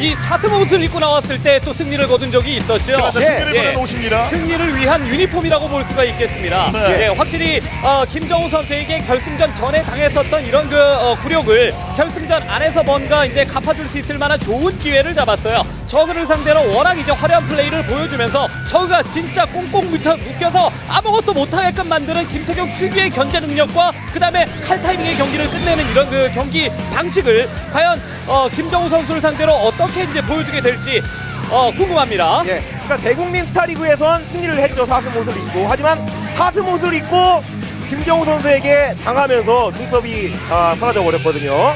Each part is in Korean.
이 사슴 옷을 입고 나왔을 때 또 승리를 거둔 적이 있었죠. 그래서 예, 승리를 예. 옷입니다. 승리를 위한 유니폼이라고 볼 수가 있겠습니다. 네. 예, 확실히 어, 김정우 선수에게 결승전 전에 당했었던 이런 그 어, 굴욕을 결승전 안에서 뭔가 이제 갚아줄 수 있을 만한 좋은 기회를 잡았어요. 저그를 상대로 워낙 이제 화려한 플레이를 보여주면서 저그가 진짜 꽁꽁 묶여, 묶여서 아무것도 못하게끔 만드는 김태경 특유의 견제 능력과 그 다음에 칼 타이밍의 경기를 끝내는 이런 그 경기 방식을 과연 어, 김정우 선수를 상대로 어떻게 이제 보여주게 될지 어, 궁금합니다. 예, 그러니까 대국민 스타리그에선 승리를 했죠 사슴 옷을 입고 하지만 사슴 옷을 입고 김정우 선수에게 당하면서 눈썹이 아, 사라져 버렸거든요.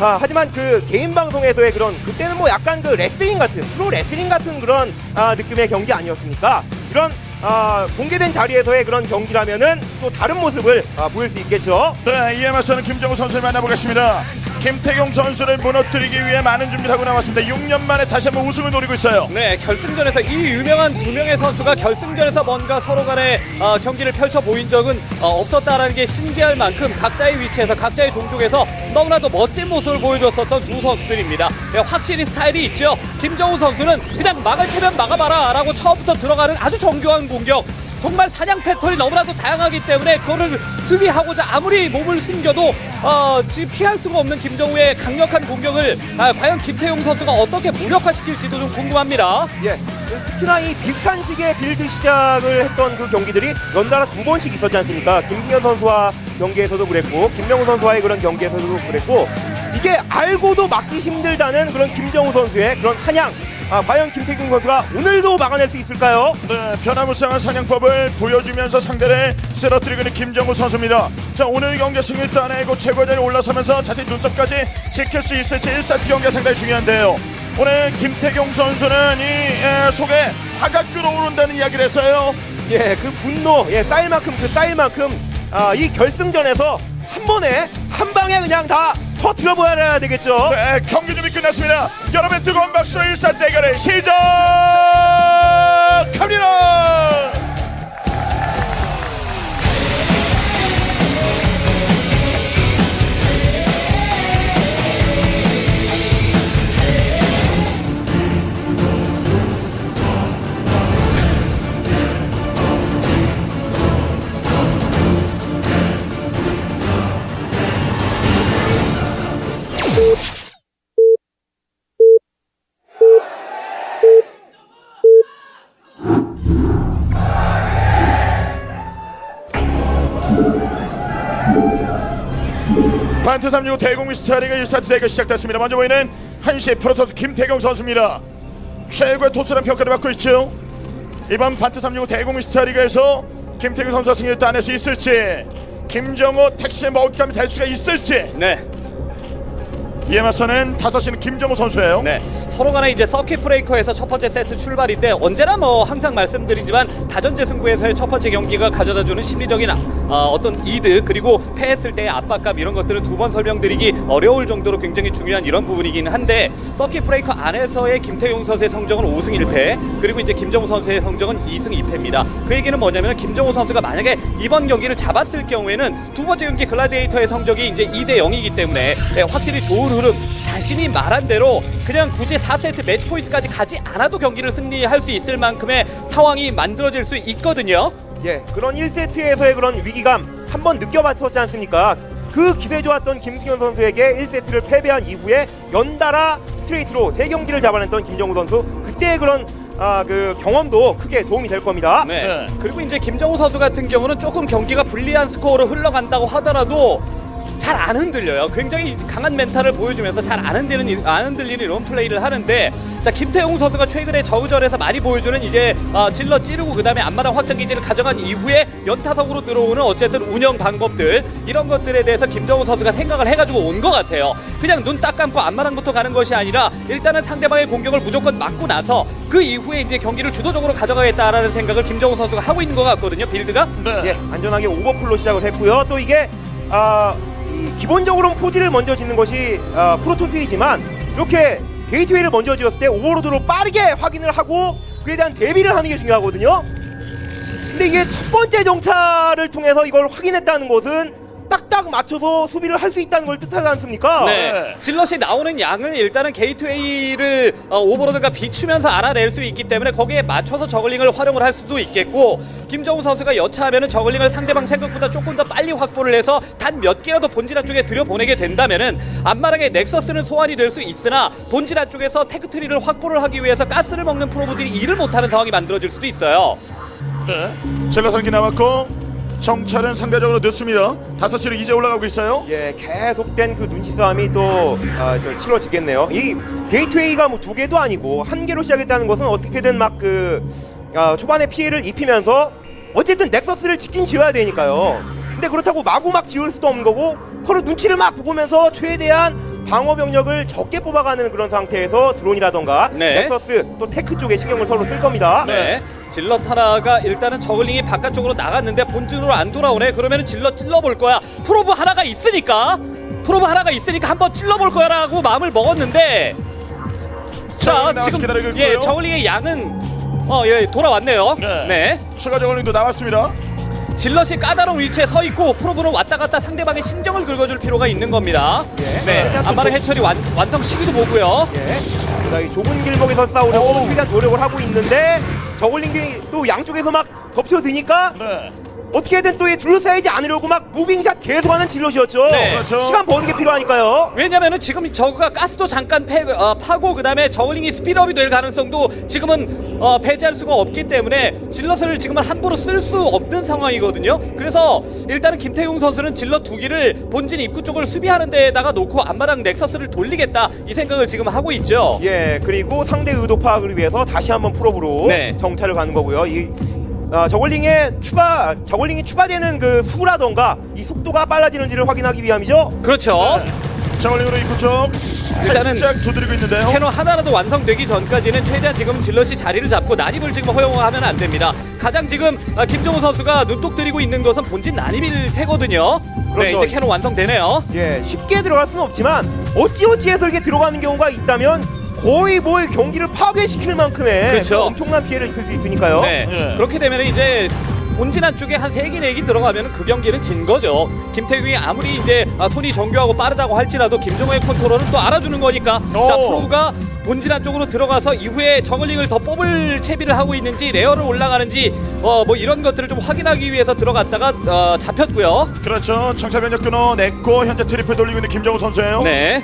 아, 하지만 그 개인 방송에서의 그런 그때는 뭐 약간 그 레슬링 같은 프로 레슬링 같은 그런 아, 느낌의 경기 아니었습니까? 이런 아, 공개된 자리에서의 그런 경기라면은 또 다른 모습을 아, 보일 수 있겠죠. 네, 이에 맞서는 김정우 선수를 만나보겠습니다. 김태경 선수를 무너뜨리기 위해 많은 준비를 하고 나왔습니다. 6년 만에 다시 한번 우승을 노리고 있어요. 네, 결승전에서 이 유명한 두 명의 선수가 결승전에서 뭔가 서로 간의 어, 경기를 펼쳐 보인 적은 어, 없었다라는 게 신기할 만큼 각자의 위치에서 각자의 종족에서 너무나도 멋진 모습을 보여줬었던 두 선수들입니다. 네, 확실히 스타일이 있죠. 김정우 선수는 그냥 막을 테면 막아봐라 라고 처음부터 들어가는 아주 정교한 공격. 정말 사냥 패턴이 너무나도 다양하기 때문에 그거를 수비하고자 아무리 몸을 숨겨도 어, 지금 피할 수가 없는 김정우의 강력한 공격을 아, 과연 김태용 선수가 어떻게 무력화시킬지도 좀 궁금합니다. 예. 특히나 이 비슷한 시기에 빌드 시작을 했던 그 경기들이 연달아 두 번씩 있었지 않습니까? 김승현 선수와 경기에서도 그랬고, 김명우 선수와의 그런 경기에서도 그랬고, 이게 알고도 막기 힘들다는 그런 김정우 선수의 그런 사냥. 아, 과연 김태균 선수가 오늘도 막아낼 수 있을까요? 네, 변화무쌍한 사냥법을 보여주면서 상대를 쓰러뜨리고 있는 김정우 선수입니다. 자, 오늘 경기 승리 따내고 최고자리에 올라서면서 자신 눈썹까지 지킬 수 있을지 1세트 경기가 상당히 중요한데요. 오늘 김태경 선수는 이 에, 속에 화가 끓어오른다는 이야기를 했어요. 예, 그 분노, 예, 쌓일 만큼 그 쌓일 만큼, 아, 이 결승전에서 한 번에, 한 방에 그냥 다 터트려버려야 되겠죠? 네, 경기 준 비 끝났습니다. 여러분 뜨거운 박수로 1사 대결을 시작합니다. 반트 365 대공 미 스타리가 1스타트 대결 시작됐습니다. 먼저 보이는 한시 프로토스 김태경 선수입니다. 최고의 토스라는 평가를 받고 있죠. 이번 반트 365 대공 미 스타리가에서 김태경 선수가 승리를 따낼 수 있을지 김정호 택시의 먹잇감이 될 수가 있을지 네. 이에 맞서는 5시는 김정호 선수예요. 네, 서로 간에 이제 서킷 브레이커에서 첫 번째 세트 출발인데 언제나 뭐 항상 말씀드리지만 다전제 승부에서의 첫 번째 경기가 가져다 주는 심리적인 아, 어, 어떤 이득 그리고 패했을 때의 압박감 이런 것들은 두 번 설명드리기 어려울 정도로 굉장히 중요한 이런 부분이기는 한데 서킷 브레이커 안에서의 김태용 선수의 성적은 5승 1패 그리고 이제 김정우 선수의 성적은 2승 2패입니다. 그 얘기는 뭐냐면 김정우 선수가 만약에 이번 경기를 잡았을 경우에는 두 번째 경기 글라디에이터의 성적이 이제 2대 0이기 때문에 네, 확실히 좋은 흐름 자신이 말한 대로 그냥 굳이 4세트 매치 포인트까지 가지 않아도 경기를 승리할 수 있을 만큼의 상황이 만들어질 수 있거든요. 예, 그런 1세트에서의 그런 위기감 한 번 느껴봤었지 않습니까? 그 기세 좋았던 김승현 선수에게 1세트를 패배한 이후에 연달아 스트레이트로 세 경기를 잡아냈던 김정우 선수 그때의 그런 아, 그 경험도 크게 도움이 될 겁니다. 네. 네. 그리고 이제 김정우 선수 같은 경우는 조금 경기가 불리한 스코어로 흘러간다고 하더라도 잘 안 흔들려요. 굉장히 강한 멘탈을 보여주면서 잘 안 흔들리는 안 흔들리는 이런 플레이를 하는데 자 김태용 선수가 최근에 저우전에서 많이 보여주는 이제 아, 질러 찌르고 그다음에 앞마당 확장 기지를 가져간 이후에 연타석으로 들어오는 어쨌든 운영 방법들 이런 것들에 대해서 김정우 선수가 생각을 해가지고 온 것 같아요. 그냥 눈 딱 감고 앞마당부터 가는 것이 아니라 일단은 상대방의 공격을 무조건 막고 나서 그 이후에 이제 경기를 주도적으로 가져가겠다라는 생각을 김정우 선수가 하고 있는 것 같거든요. 빌드가. 네. 예, 안전하게 오버풀로 시작을 했고요. 또 이게 아, 이 기본적으로는 포지를 먼저 짓는 것이 아, 프로토스이지만 이렇게 게이트웨이를 먼저 지었을 때 오버로드로 빠르게 확인을 하고 그에 대한 대비를 하는 게 중요하거든요. 근데 이게 첫 번째 정찰을 통해서 이걸 확인했다는 것은 딱딱 맞춰서 수비를 할 수 있다는 걸 뜻하지 않습니까? 네. 네. 질럿이 나오는 양을 일단은 게이트웨이를 어, 오버로드가 비추면서 알아낼 수 있기 때문에 거기에 맞춰서 저글링을 활용을 할 수도 있겠고 김정우 선수가 여차하면은 저글링을 상대방 생각보다 조금 더 빨리 확보를 해서 단 몇 개라도 본진화 쪽에 들여보내게 된다면은 앞마당에 넥서스는 소환이 될 수 있으나 본진화 쪽에서 테크트리를 확보를 하기 위해서 가스를 먹는 프로브들이 일을 못하는 상황이 만들어질 수도 있어요. 네. 젤라 선기 남았고 정찰은 상대적으로 늦습니다. 5시로 이제 올라가고 있어요. 예, 계속된 그 눈치 싸움이 또, 아, 또 치러지겠네요. 이 게이트웨이가 뭐 두 개도 아니고 한 개로 시작했다는 것은 어떻게든 막그 아, 초반에 피해를 입히면서 어쨌든 넥서스를 지킨 지어야 되니까요. 근데 그렇다고 마구 막 지을 수도 없는 거고 서로 눈치를 막 보면서 최대한 방어 병력을 적게 뽑아가는 그런 상태에서 드론이라던가 네. 넥서스 또 테크 쪽에 신경을 서로 쓸 겁니다. 네. 질럿 하나가 일단은 저글링이 바깥쪽으로 나갔는데 본진으로 안 돌아오네. 그러면 은 질럿 찔러볼 거야. 프로브 하나가 있으니까. 프로브 하나가 있으니까 한번 찔러볼 거야라고 마음을 먹었는데. 자, 나와서 지금 기다리고 예, 있고요. 저글링의 양은 어, 예, 돌아왔네요. 네. 네. 추가 저글링도 나왔습니다. 질럿이 까다로운 위치에 서 있고 프로브는 왔다 갔다 상대방의 신경을 긁어줄 필요가 있는 겁니다. 예. 네. 일단 조- 해처리 완, 완성 시기도 보고요. 예. 이 좁은 길목에서 싸우려고 최대한 노력을 하고 있는데 저글링들이 또 양쪽에서 막 덮쳐드니까 네. 어떻게든 또 이 둘러싸이지 않으려고 막 무빙샷 계속하는 질럿이었죠. 네. 그렇죠. 시간 버는 게 필요하니까요. 왜냐면은 지금 저그가 가스도 잠깐 패, 어, 파고 그다음에 저글링이 스피드업이 될 가능성도 지금은 어, 배제할 수가 없기 때문에 질럿을 지금은 함부로 쓸 수 없는 상황이거든요. 그래서 일단은 김태용 선수는 질럿 두 기를 본진 입구 쪽을 수비하는 데에다가 놓고 앞마당 넥서스를 돌리겠다 이 생각을 지금 하고 있죠. 예, 그리고 상대 의도 파악을 위해서 다시 한번 풀업으로 네. 정찰을 가는 거고요. 이 아, 저글링의 추가 저글링이 추가되는 그 수라던가 이 속도가 빨라지는지를 확인하기 위함이죠. 그렇죠. 저글링으로 입구 쪽 일단은 살짝 두드리고 있는데요. 캐논 하나라도 완성되기 전까지는 최대한 지금 질럿이 자리를 잡고 난입을 지금 허용하면 안 됩니다. 가장 지금 아, 김정우 선수가 눈독 들이고 있는 것은 본진 난입일 테거든요. 네, 그렇죠. 이제 캐논 완성되네요. 예, 쉽게 들어갈 수는 없지만 어찌어찌해서 이렇게 들어가는 경우가 있다면 거의 뭐 경기를 파괴시킬 만큼의 그렇죠. 그 엄청난 피해를 입힐 수 있으니까요. 네. 예. 그렇게 되면 이제 본진 한 쪽에 한 세 개 네 개 들어가면 그 경기는 진 거죠. 김태균이 아무리 이제 아, 손이 정교하고 빠르다고 할지라도 김정호의 컨트롤은 또 알아주는 거니까 오. 자 프로가 본진 한 쪽으로 들어가서 이후에 저글링을 더 뽑을 채비를 하고 있는지 레어를 올라가는지 어 뭐 이런 것들을 좀 확인하기 위해서 들어갔다가 어, 잡혔고요. 그렇죠. 정찰 변력 끊어냈고 현재 트리플 돌리고 있는 김정우 선수예요. 네.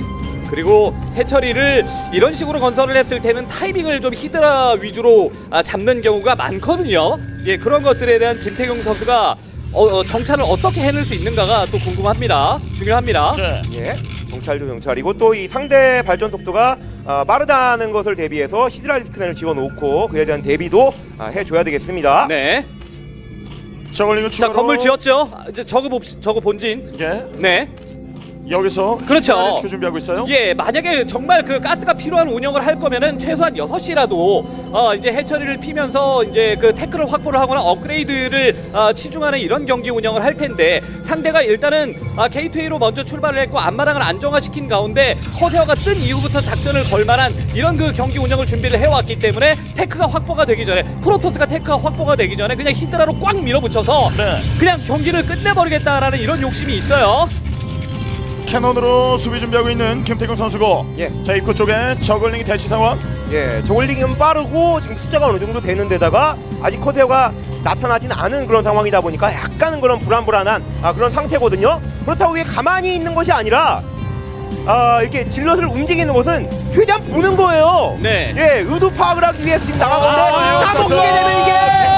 그리고 해처리를 이런 식으로 건설을 했을 때는 타이밍을 좀 히드라 위주로 아, 잡는 경우가 많거든요. 예, 그런 것들에 대한 김태경 선수가 어, 어, 정찰을 어떻게 해낼 수 있는가가 또 궁금합니다. 중요합니다. 네. 예, 정찰도 정찰이고 또 이 상대 발전 속도가 아, 빠르다는 것을 대비해서 히드라 리스 캔을 지어놓고 그에 대한 대비도 아, 해줘야 되겠습니다. 네. 저글링을 자, 추가로 건물 지었죠? 아, 이제 저거 봅 저거 본진. 예. 네. 여기서 그렇죠. 시켜 준비하고 있어요. 예, 만약에 정말 그 가스가 필요한 운영을 할 거면은 최소한 6시라도 어 이제 해처리를 피면서 이제 그 태클을 확보를 하거나 업그레이드를 어, 치중하는 이런 경기 운영을 할 텐데 상대가 일단은 아, 게이트웨이로 먼저 출발을 했고 앞마당을 안정화시킨 가운데 커세어가 뜬 이후부터 작전을 걸 만한 이런 그 경기 운영을 준비를 해왔기 때문에 테크가 확보가 되기 전에 프로토스가 테크가 확보가 되기 전에 그냥 히드라로 꽉 밀어붙여서 네. 그냥 경기를 끝내버리겠다라는 이런 욕심이 있어요. 캐논으로 수비 준비하고 있는 김태경 선수고. 예. 자 입구 쪽에 저글링이 대치 상황. 예, 저글링은 빠르고 지금 숫자가 어느 정도 되는 데다가 아직 커세어가 나타나진 않은 그런 상황이다 보니까 약간은 그런 불안불안한 아, 그런 상태거든요. 그렇다고 이게 가만히 있는 것이 아니라 아, 이렇게 질럿을 움직이는 것은 최대한 보는 거예요. 네. 예, 의도 파악을 하기 위해서 지금 나간 건데 아, 되면 이게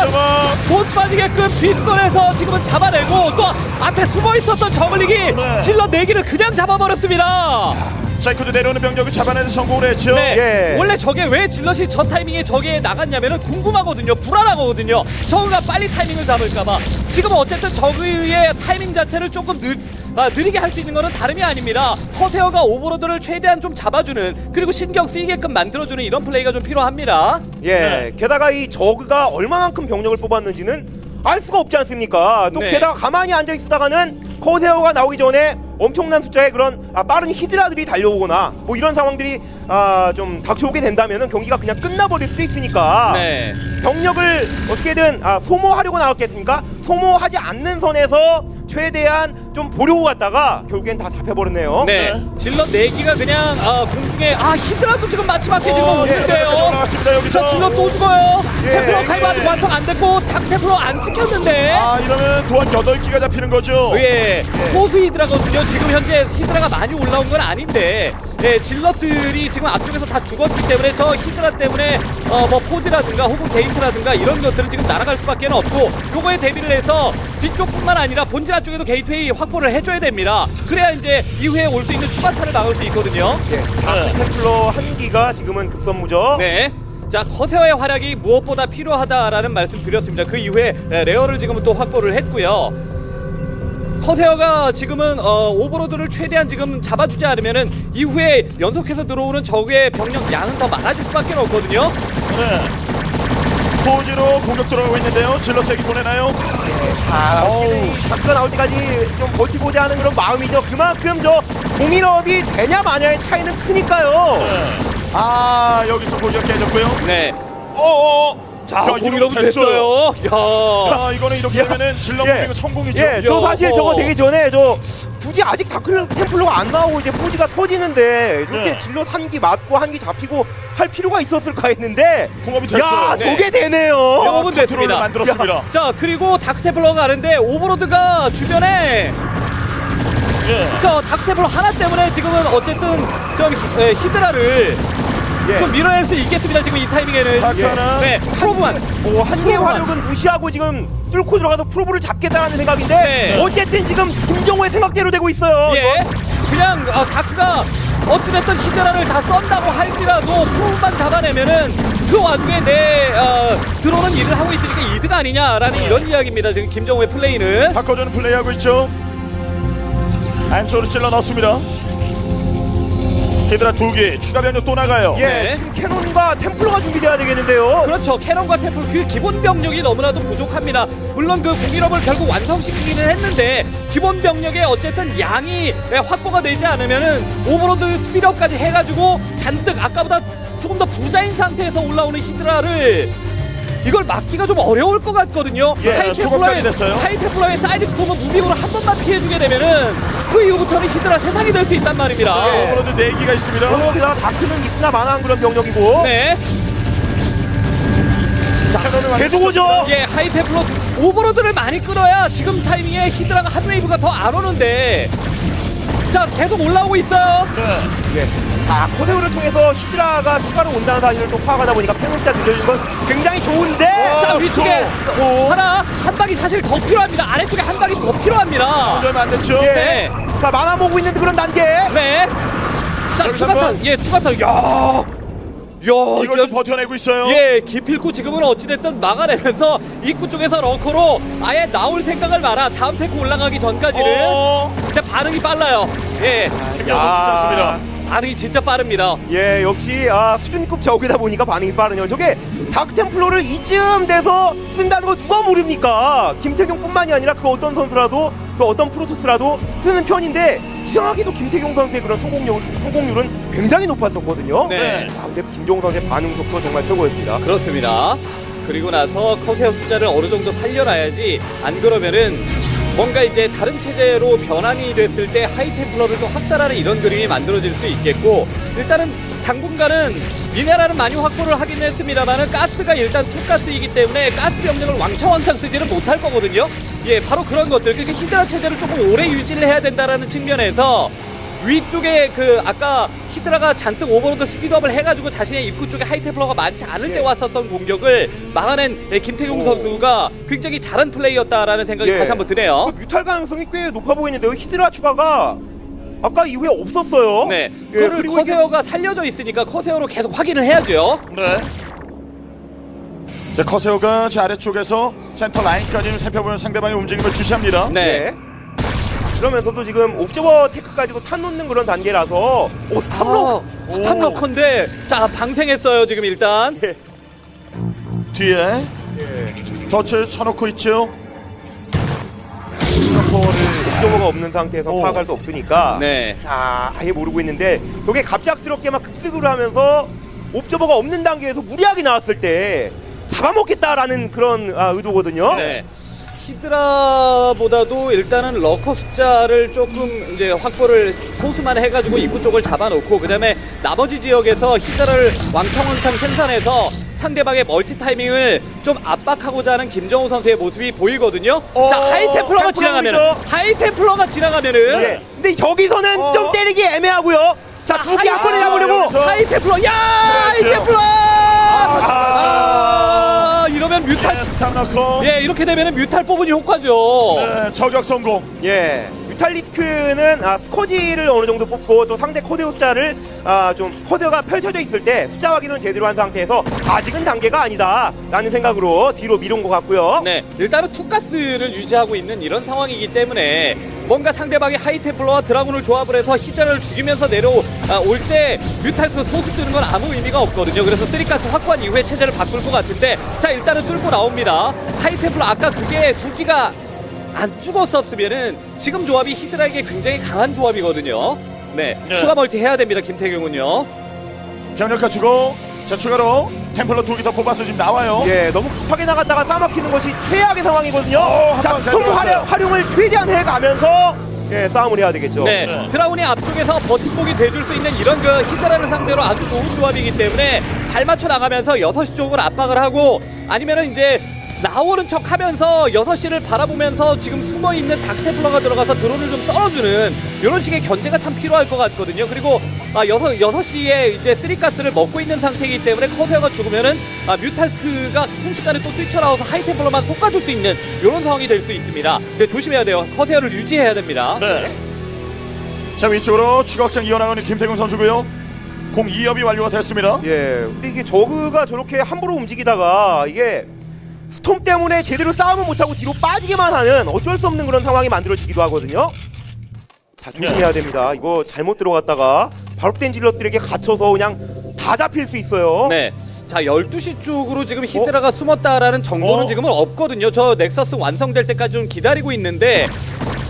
김정우. 못 빠지게끔 빗선에서 지금은 잡아내고 또 앞에 숨어 있었던 저글링이 네. 질러 네 개를 그냥 잡아버렸습니다. 쪽 내려오는 병력을 잡아내는 성공을 했죠. 네. 예. 원래 저게 왜 질럿이 저 타이밍에 저게 나갔냐면은 궁금하거든요. 불안하거든요. 저그가 빨리 타이밍을 잡을까봐. 지금 어쨌든 저그의 타이밍 자체를 조금 느, 아, 느리게 할 수 있는 거는 다름이 아닙니다. 허세어가 오버로드를 최대한 좀 잡아주는 그리고 신경 쓰이게끔 만들어주는 이런 플레이가 좀 필요합니다. 예, 네. 게다가 이 저그가 얼마만큼 병력을 뽑았는지는 알 수가 없지 않습니까? 또 네. 게다가 가만히 앉아 있다가는 커세어가 나오기 전에 엄청난 숫자의 그런 아, 빠른 히드라들이 달려오거나 뭐 이런 상황들이 아, 좀 닥쳐오게 된다면은 경기가 그냥 끝나버릴 수도 있으니까 네. 병력을 어떻게든 아, 소모하려고 나왔겠습니까? 소모하지 않는 선에서 최대한 좀 보려고 갔다가 결국엔 다 잡혀버렸네요. 네, 네. 질럿 4기가 그냥 아, 공중에 아 히드라도 지금 마지막에 지금 어, 오는데요. 나왔습니다 여기서. 자, 질럿 또 죽어요. 예, 테플러 예. 칼바도 완성 안 됐고 탁 테플러 안 찍혔는데. 아 이러면 도안 8기가 잡히는 거죠. 예, 소수 히드라거든요. 지금 현재 히드라가 많이 올라온 건 아닌데, 예, 질럿들이 지금 앞쪽에서 다 죽었기 때문에 저 히드라 때문에 어, 뭐 포즈라든가 혹은 게이트라든가 이런 것들은 지금 날아갈 수밖에 없고, 요거에 대비를 해서 뒤쪽뿐만 아니라 본질 안쪽에도 게이트웨이 확보를 해줘야 됩니다. 그래야 이제 이후에 올 수 있는 추가타를 막을 수 있거든요. 예, 다크 템플러 한 기가 지금은 급선무죠. 네. 자 커세어의 활약이 무엇보다 필요하다라는 말씀 드렸습니다. 그 이후에 에, 레어를 지금은 또 확보를 했고요. 커세어가 지금은 어, 오버로드를 최대한 지금 잡아주지 않으면은 이후에 연속해서 들어오는 적의 병력 양은 더 많아질 수밖에 없거든요. 네. 포지로 공격 들어가고 있는데요. 질러 세기 보내나요? 자, 어우. 어떻게든 다크가 나올 때까지 좀 버티고자 하는 그런 마음이죠. 그만큼 저 공인업이 되냐 마냐의 차이는 크니까요. 네. 아 여기서 포지가 깨졌고요. 네. 어어. 자 공이러면 됐어요. 야. 야 이거는 이렇게 되면은 질러 예. 공격은 성공이죠. 예, 저 사실. 저거 되기 전에 저 굳이 아직 다크 템플러가 안 나오고 이제 포지가 터지는데 이렇게 네. 질럿 한기 맞고 한 기 잡히고 할 필요가 있었을까 했는데 공업이 됐어요. 야, 네. 저게 되네요. 컨트롤을 됐습니다. 만들었습니다. 자 그리고 다크테플러가 가는데 오버로드가 주변에 예. 저 다크테플러 하나 때문에 지금은 어쨌든 좀 히, 에, 히드라를 예. 좀 밀어낼 수 있겠습니다. 지금 이 타이밍에는. 다크 하나. 네, 프로브만. 어, 한개 프로브만. 화력은 무시하고 지금 뚫고 들어가서 프로브를 잡겠다라는 생각인데 네. 어쨌든 지금 김정호의 생각대로 되고 있어요. 예. 그냥 아, 다크가 어찌됐든 히드라를 다 썬다고 할지라도 프로브만 잡아내면은 그 와중에 내 어, 들어오는 일을 하고 있으니까 이득 아니냐라는 이런 이야기입니다. 지금 김정우의 플레이는. 바꿔주는 플레이하고 있죠. 안쪽으로 찔러 넣습니다. 히드라 두 개, 추가 변력 또 나가요. 예, 네. 지금 캐논과 템플러가 준비돼야 되겠는데요. 그렇죠. 캐논과 템플 그 기본 병력이 너무나도 부족합니다. 물론 그 공일업을 결국 완성시키기는 했는데 기본 병력의 어쨌든 양이 예, 확보가 되지 않으면은 오버로드 스피드업까지 해가지고 잔뜩 아까보다 조금 더 부자인 상태에서 올라오는 히드라를 이걸 막기가 좀 어려울 것 같거든요. 예, 수급까지 됐어요. 하이테플러의 사이드 스톰은 무빙으로 한 번만 피해주게 되면은 그 이후부터는 히드라 세상이 될 수 있단 말입니다. 예. 오버로드 네 기가 있습니다. 거기다가 다크는 있으나 마나한 그런 병력이고 네. 계속 오죠. 예, 하이테플로 오버로드를 많이 끌어야 지금 타이밍에 히드라가 핫웨이브가 더 안 오는데 자 계속 올라오고 있어요 네. 예. 자, 코데오를 통해서 히드라가 추가로 온다는 사실을 또 파악하다 보니까 페노스타 들려준 건 굉장히 좋은데 자 위쪽에 오. 하나 한 방이 사실 더 필요합니다 아래쪽에 한 방이 더 필요합니다 안 됐죠? 예. 네. 자, 만화 보고 있는 그런 단계. 네 자 여기서 추가탄 한번. 예 추가탄 야야 이것도 버텨내고 있어요. 예, 기필코 지금은 어찌됐든 막아내면서 입구 쪽에서 러커로 아예 나올 생각을 마라. 다음 테크 올라가기 전까지는. 어. 근데 반응이 빨라요. 예, 신경 놓치지 않습니다. 반응이 진짜 빠릅니다. 예, 역시 아, 수준급 저기다 보니까 반응이 빠르네요. 저게 다크템플러를 이쯤 돼서 쓴다는 거 누가 모릅니까? 김태경뿐만이 아니라 그 어떤 선수라도 그 어떤 프로토스라도 쓰는 편인데 이상하게도 김태경 선수의 그런 성공률, 성공률은 굉장히 높았었거든요. 네. 아, 근데 김종우 선수의 반응 속도 정말 최고였습니다. 그렇습니다. 그리고 나서 커세어 숫자를 어느 정도 살려놔야지 안 그러면은 뭔가 이제 다른 체제로 변환이 됐을 때 하이템플러를 또 학살하는 이런 그림이 만들어질 수 있겠고 일단은 당분간은 미네랄은 많이 확보를 하긴 했습니다만은 가스가 일단 투가스이기 때문에 가스 병력을 왕창왕창 쓰지는 못할 거거든요. 예, 바로 그런 것들. 그러니까 히드라 체제를 조금 오래 유지를 해야 된다라는 측면에서 위쪽에 그 아까 히드라가 잔뜩 오버로드 스피드업을 해가지고 자신의 입구 쪽에 하이테플러가 많지 않을 때 예. 왔었던 공격을 막아낸 예, 김태용 오. 선수가 굉장히 잘한 플레이였다라는 생각이 예. 다시 한번 드네요. 그 뮤탈 가능성이 꽤 높아 보이는데요. 히드라 추가가 아까 이후에 없었어요. 네, 예, 그거를 그리고 커세어가 살려져 있으니까 커세어로 계속 확인을 해야죠. 네. 자, 커세오가 제 아래쪽에서 센터 라인까지 살펴보면 상대방의 움직임을 주시합니다. 네. 네. 그러면서도 지금 옵저버 테크까지도 탄 놓는 그런 단계라서 오 스탑로 아, 스탑러커인데 자 방생했어요 지금 일단. 예. 뒤에 예. 덫을 쳐놓고 있죠. 스탑러커를 옵저버가 없는 상태에서 오. 파악할 수 없으니까 네. 자 아예 모르고 있는데 저게 갑작스럽게 막 급습을 하면서 옵저버가 없는 단계에서 무리하게 나왔을 때 잡아먹겠다라는 그런 아, 의도거든요. 네. 히드라보다도 일단은 러커 숫자를 조금 이제 확보를 소수만 해가지고 입구 쪽을 잡아놓고 그 다음에 나머지 지역에서 히드라를 왕창왕창 생산해서 상대방의 멀티 타이밍을 좀 압박하고자 하는 김정우 선수의 모습이 보이거든요. 어, 자 하이템플러가 보이죠? 하이템플러가 지나가면은 예. 근데 저기서는 어. 좀 때리기 애매하고요. 자, 두 개 한 번에 잡으려고. 하이템플러 야 그렇죠. 하이템플러 아, 이러면 뮤탈 네, 스탑 넣고 예 이렇게 되면은 뮤탈 뽑은 효과죠. 네, 저격 성공. 예. 뮤탈리스크는 아, 스코지를 어느 정도 뽑고 또 상대 코드 숫자를 아, 좀 코드가 펼쳐져 있을 때 숫자 확인을 제대로 한 상태에서 아직은 단계가 아니다라는 생각으로 뒤로 미룬 것 같고요. 네, 일단은 투가스를 유지하고 있는 이런 상황이기 때문에 뭔가 상대방이 하이템플러와 드라군을 조합을 해서 히드라를 죽이면서 내려올 때 뮤탈스 소수 뜨는 건 아무 의미가 없거든요. 그래서 쓰리가스 확보한 이후에 체제를 바꿀 것 같은데 자 일단은 뚫고 나옵니다. 하이템플러 아까 그게 두 기가 안 죽었었으면은 지금 조합이 히드라에게 굉장히 강한 조합이거든요. 네, 네. 추가 멀티 해야 됩니다. 김태경은요. 병력 갖추고 자 추가로 템플러 두 개 더 뽑아서 지금 나와요. 예, 너무 급하게 나갔다가 싸먹히는 것이 최악의 상황이거든요. 어, 한방 자, 잘 스톰 들어갔어요. 활용, 활용 을 최대한 해가면서 예, 싸움을 해야 되겠죠. 네, 네. 드라군이 앞쪽에서 버팀목이 돼줄 수 있는 이런 그 히드라를 상대로 아주 좋은 조합이기 때문에 발 맞춰 나가면서 6시 쪽을 압박을 하고 아니면은 이제 나오는 척 하면서 6시를 바라보면서 지금 숨어 있는 다크테플러가 들어가서 드론을 좀 썰어주는 이런 식의 견제가 참 필요할 것 같거든요. 그리고 아, 6, 6시에 이제 쓰리가스를 먹고 있는 상태이기 때문에 커세어가 죽으면은 아, 뮤탈스크가 순식간에 또 뛰쳐나와서 하이템플러만 솎아줄 수 있는 이런 상황이 될 수 있습니다. 근데 조심해야 돼요. 커세어를 유지해야 됩니다. 네. 자 위쪽으로 추가 확장 이어나가는 김태경 선수고요. 공 2업이 완료가 됐습니다. 예, 근데 이게 저그가 저렇게 함부로 움직이다가 이게 스톰 때문에 제대로 싸움을 못하고 뒤로 빠지게만 하는 어쩔 수 없는 그런 상황이 만들어지기도 하거든요. 자, 조심해야 됩니다. 이거 잘못 들어갔다가 발업된 질럿들에게 갇혀서 그냥 다 잡힐 수 있어요. 네. 자, 12시 쪽으로 지금 히드라가 숨었다라는 정보는 어? 지금은 없거든요. 저 넥서스 완성될 때까지 좀 기다리고 있는데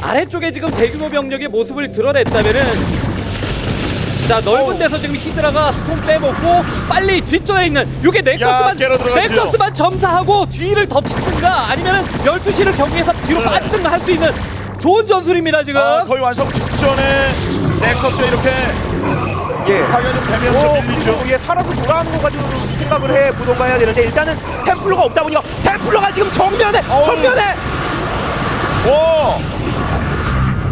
아래쪽에 지금 대규모 병력의 모습을 드러냈다면은 자, 넓은 어. 데서 지금 히드라가 스톰 빼먹고 빨리 뒷전에 있는 요게 넥서스만 깨러 들어갔죠. 넥서스만 점사하고 뒤를 덮치든가 아니면은 12시를 경기에서 뒤로 네. 빠지든가 할 수 있는 좋은 전술입니다, 지금. 아, 거의 완성 직전에 넥서스에 이렇게 예. 화가 좀 되면서 어, 밀리죠. 그리고 이게 살아서 돌아오는 거 가지고 생각을 해 보던가 해야 되는데 일단은 템플러가 없다 보니까 템플러가 지금 정면에 어우. 정면에 오!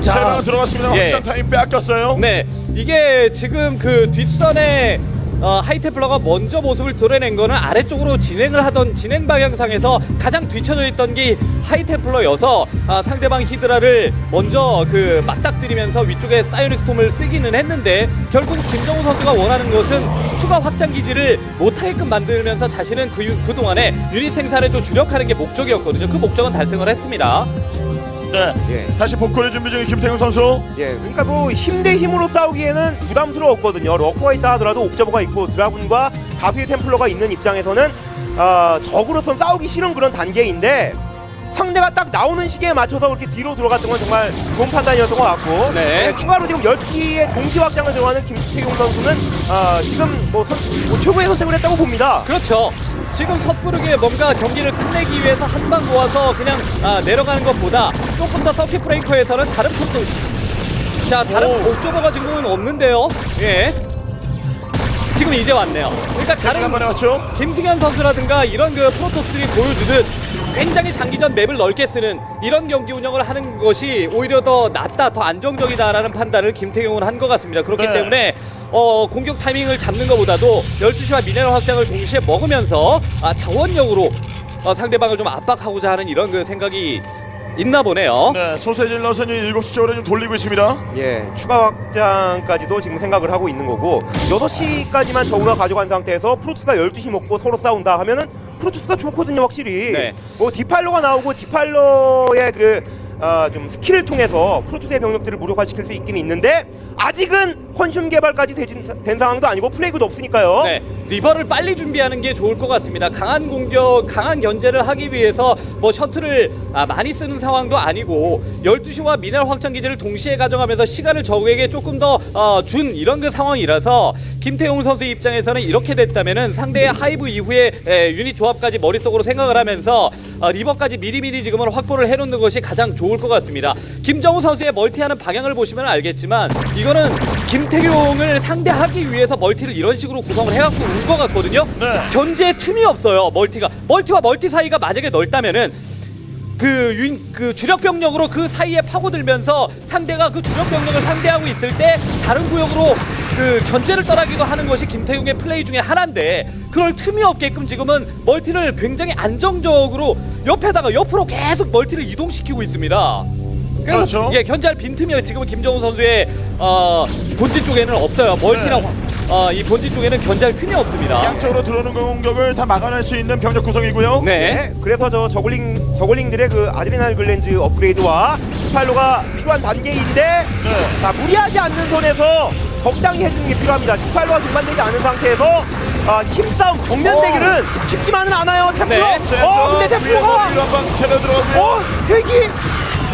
자. 세 방은 들어갔습니다. 예. 확장 타임 빼앗겼어요. 네, 이게 지금 그 뒷선에 어, 하이테플러가 먼저 모습을 드러낸 거는 아래쪽으로 진행을 하던 진행 방향상에서 가장 뒤쳐져 있던 게 하이테플러여서 아, 상대방 히드라를 먼저 그 맞닥뜨리면서 위쪽에 사이오닉 스톰을 쓰기는 했는데 결국 김정우 선수가 원하는 것은 추가 확장 기지를 못하게끔 만들면서 자신은 그, 그동안에 유닛 생산에 좀 주력하는 게 목적이었거든요. 그 목적은 달성을 했습니다. 네. 예. 다시 복구를 준비 중인 김태경 선수. 예, 그러니까 뭐 힘 대 힘으로 싸우기에는 부담스러웠거든요. 럭커가 있다 하더라도 옥저버가 있고 드라군과 다수의 템플러가 있는 입장에서는 아, 적으로선 싸우기 싫은 그런 단계인데 상대가 딱 나오는 시기에 맞춰서 그렇게 뒤로 들어갔던 건 정말 좋은 판단이었던 것 같고 네. 예, 추가로 지금 10기의 동시 확장을 들어가는 김태경 선수는 아, 지금 뭐, 선- 뭐 최고의 선택을 했다고 봅니다. 그렇죠. 지금 섣부르게 뭔가 경기를 끝내기 위해서 한 방 모아서 그냥 아, 내려가는 것보다 조금 더 서킷 브레이커에서는 다른 포스 자 다른 오. 옥저버가 지금은 없는데요. 예. 지금 이제 왔네요. 그러니까 다른 한번 해봤죠. 김승현 선수라든가 이런 그 프로토스들이 보여주듯 굉장히 장기전 맵을 넓게 쓰는 이런 경기 운영을 하는 것이 오히려 더 낫다, 더 안정적이다라는 판단을 김태경은 한 것 같습니다. 그렇기 네. 때문에 어, 공격 타이밍을 잡는 것보다도 12시와 미네랄 확장을 동시에 먹으면서 아, 자원력으로 어, 상대방을 좀 압박하고자 하는 이런 그 생각이 있나 보네요. 네, 소세지 러선이 7시 쪽으로 좀 돌리고 있습니다. 예, 추가 확장까지도 지금 생각을 하고 있는 거고 6시까지만 저우가 가져간 상태에서 프로토스가 12시 먹고 서로 싸운다 하면은 프로토스가 좋거든요 확실히 네. 뭐 디팔로가 나오고 디팔로의 그 아, 좀 스킬을 통해서 프로토스의 병력들을 무력화시킬 수 있긴 있는데 아직은 컨슘 개발까지 되진, 된 상황도 아니고 플레이그도 없으니까요. 네, 리버를 빨리 준비하는 게 좋을 것 같습니다. 강한 공격, 강한 견제를 하기 위해서 뭐 셔틀을 아, 많이 쓰는 상황도 아니고 12시와 미네랄 확장 기지를 동시에 가져가면서 시간을 적에게 조금 더준 이런 그 상황이라서 김태용 선수 입장에서는 이렇게 됐다면은 상대의 하이브 이후에 에, 유닛 조합까지 머릿속으로 생각을 하면서 어, 리버까지 미리미리 지금은 확보를 해놓는 것이 가장 좋을 것 같습니다. 김정우 선수의 멀티하는 방향을 보시면 알겠지만 이거는 김태용을 상대하기 위해서 멀티를 이런 식으로 구성을 해갖고 온 것 같거든요. 네. 견제에 틈이 없어요. 멀티가 멀티와 멀티 사이가 만약에 넓다면은 그, 윤, 그 주력 병력으로 그 사이에 파고들면서 상대가 그 주력 병력을 상대하고 있을 때 다른 구역으로 그 견제를 떠나기도 하는 것이 김태용의 플레이 중에 하나인데 그럴 틈이 없게끔 지금은 멀티를 굉장히 안정적으로 옆에다가 옆으로 계속 멀티를 이동시키고 있습니다. 그래서 그렇죠. 예, 견제할 빈틈이 지금은 김정우 선수의 어, 본진 쪽에는 없어요. 멀티랑 네. 어, 이 본진 쪽에는 견제할 틈이 없습니다. 양쪽으로 들어오는 공격을 다 막아낼 수 있는 병력 구성이고요. 네. 네, 그래서 저 저글링 저글링들의 그 아드레날 글렌즈 업그레이드와 스파일로가 필요한 단계인데 네. 자 무리하지 않는 선에서 적당히 해주는 게 필요합니다. 스파일로가 동반되지 않은 상태에서 아, 힘싸움 정면 어. 대결은 쉽지만은 않아요. 템플러. 네. 어 근데 템플러가 한번 제대로 들어가고요. 어 대기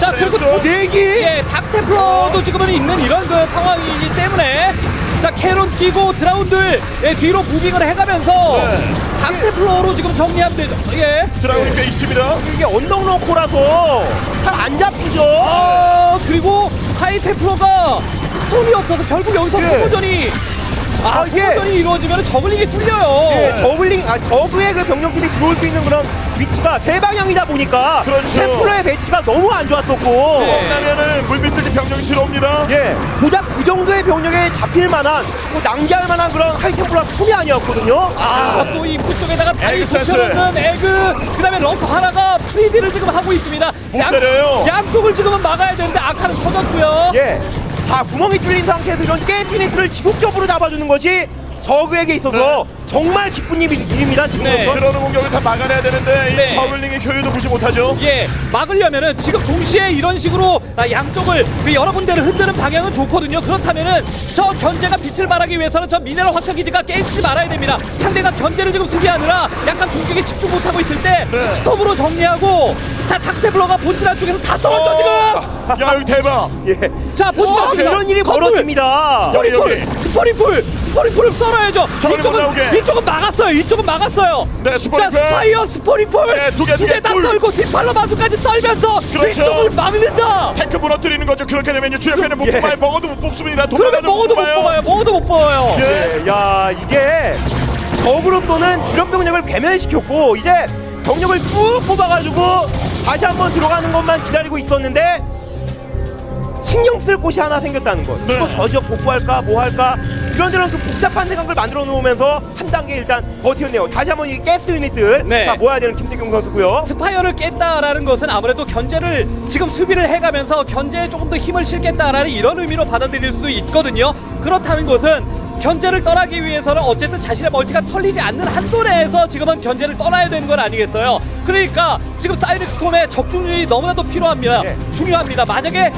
자, 그리고 왼쪽. 대기. 예, 닥테플러도 지금은 있는 이런 그 상황이기 때문에 자 캐론 끼고 드라운들 예, 뒤로 무빙을 해가면서 네. 닥테플러로 지금 정리하면 되죠. 예. 드라군이 꽤 있습니다. 이게 언덕 놓고라서 잘 안 잡히죠. 아 그리고 하이테플러가 스톰이 없어서 결국 여기서 예. 소모전이 아, 아, 이게- 소모전이 이루어지면 저글링이 뚫려요. 예, 저글링, 아, 저그의 그 병력들이 들어올 수 있는 그런 위치가 세 방향이다 보니까 그렇죠. 템플러의 배치가 너무 안 좋았었고 네. 나면은 물밑듯이 병력이 들어옵니다. 예, 고작 그 정도의 병력에 잡힐 만한 뭐 낭비할 만한 그런 하이템플러 폼이 아니었거든요. 아, 또 입구 쪽에다가 다리 에그 센스. 붙여놓는 에그, 그 다음에 럼프 하나가 프리디를 지금 하고 있습니다. 못 때려요. 양쪽을 지금은 막아야 되는데 아카는 터졌고요. 예, 자 구멍이 뚫린 상태에서 이런 깨진 니트를 지속적으로 잡아주는 것이 저그에게 있어서 정말 기쁜 일- 일입니다 지금. 네. 은 들어오는 공격을 다 막아내야 되는데 네. 이 저글링의 효율도 무시 못하죠. 예, 막으려면은 지금 동시에 이런 식으로 아, 양쪽을 그 여러 군데를 흔드는 방향은 좋거든요. 그렇다면은 저 견제가 빛을 발하기 위해서는 저 미네랄 확장 기지가 깨지지 말아야 됩니다. 상대가 견제를 지금 수비하느라 약간 공격에 집중 못하고 있을 때 네. 스톱으로 정리하고 자 닥테블러가 본질한 쪽에서 다 썰었죠 지금. 야 여기 대박. 예, 자 어, 쪽에서 이런 일이! 벌어집니다. 스포리풀, 여기. 스포리풀, 스포리풀을 썰어야죠. 못 이쪽은 나오게. 이쪽은 막았어요. 이쪽은 막았어요. 네, 스포리풀. 자, 스파이어 스포리풀 네, 두 개, 두 개, 두개다 둘. 썰고 뒷팔로 마두까지 썰면서 그렇죠. 이쪽을 막는다. 탱크 무너뜨리는 거죠. 그렇게 되면 주역에는 못 예. 뽑아요. 먹어도 못 뽑습니다. 그러면 도망가도 먹어도 못 뽑아요. 먹어도 못 뽑아요. 예. 예, 야 이게 적으로서는 주력 병력을 괴멸시켰고 이제 병력을 쭉 뽑아가지고 다시 한번 들어가는 것만 기다리고 있었는데 신경 쓸 곳이 하나 생겼다는 것. 네. 또저 지역 복구할까 뭐 할까 이런 데는 그 복잡한 생각을 만들어 놓으면서 한 단계 일단 버텼네요. 다시 한번 이 가스 유닛들 네. 다 모아야 되는 김태경 선수고요. 스파이어를 깼다라는 것은 아무래도 견제를 지금 수비를 해가면서 견제에 조금 더 힘을 실겠다라는 이런 의미로 받아들일 수도 있거든요. 그렇다는 것은 견제를 떠나기 위해서는 어쨌든 자신의 멀티가 털리지 않는 한도 내에서 지금은 견제를 떠나야 되는 건 아니겠어요. 그러니까 지금 사이렉 스톰의 적중률이 너무나도 필요합니다. 네. 중요합니다. 만약에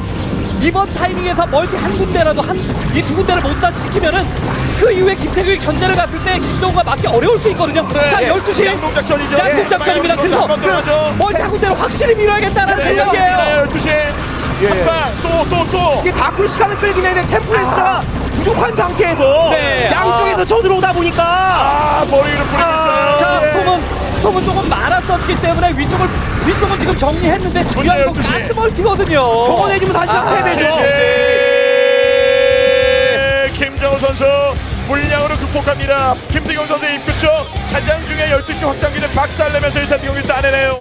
이번 타이밍에서 멀티 한 군데라도 한 이 두 군데를 못 다 지키면은 그 이후에 김태균이 견제를 갔을 때 김동우가 맞기 어려울 수 있거든요. 네. 자, 12시 양동작전이죠. 양동작전입니다. 네. 그래서 한번 들어가죠. 멀티 한 군데를 확실히 밀어야겠다라는 네, 생각이에요. 12시. 예. 한방 또또 또. 이게 다크 시간을 끌긴 했는데 템플의 숫자가 부족한 상태에서 네, 양쪽에서 아. 쳐들어오다 보니까 아 머리를 뿌리고 있어요. 자, 예. 스톰은 스톰은 조금 많았었기 때문에 위쪽을 위쪽은 지금 정리했는데 중요한 건 12시. 가스 멀티거든요. 저거 내주면 다시 아, 패배죠. 제제 김정우 선수 물량으로 극복합니다. 김태경 선수의 입구 쪽 가장 중요한 12시 확장기를 박살내면서 일단 경기를 따내네요.